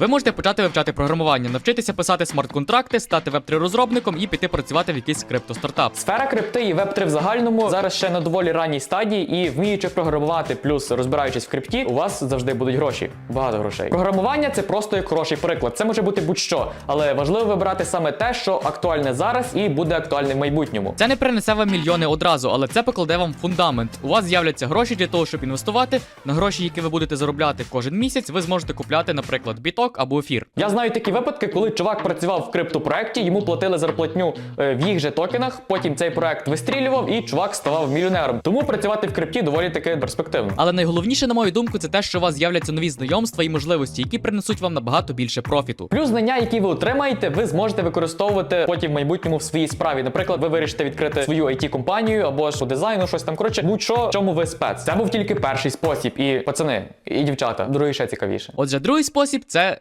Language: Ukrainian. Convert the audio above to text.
Ви можете почати вивчати програмування, навчитися писати смарт-контракти, стати веб-3 розробником і піти працювати в якийсь криптостартап. Сфера крипти і веб 3 в загальному зараз ще на доволі ранній стадії, і вміючи програмувати, плюс розбираючись в крипті, у вас завжди будуть гроші. Багато грошей. Програмування це просто як хороший приклад. Це може бути будь-що, але важливо вибирати саме те, що актуальне зараз і буде актуальне в майбутньому. Це не принесе вам мільйони одразу, але це покладе вам фундамент. У вас з'являться гроші для того, щоб інвестувати. На гроші, які ви будете заробляти кожен місяць, ви зможете купляти, наприклад, біток або ефір. Я знаю такі випадки, коли чувак працював в криптопроекті, йому платили зарплатню е, в їх же токенах. Потім цей проект вистрілював, і чувак ставав мільйонером. Тому працювати в крипті доволі таки перспективно. Але найголовніше, на мою думку, це те, що у вас з'являться нові знайомства і можливості, які принесуть вам набагато більше профіту. Плюс знання, які ви отримаєте, ви зможете використовувати потім в майбутньому в своїй справі. Наприклад, ви вирішите відкрити свою it компанію або ж по дизайну, щось там. Коротше, будь-що, чому ви спец. Це був тільки перший спосіб. І пацани, і дівчата, другий ще цікавіше. Отже, другий спосіб це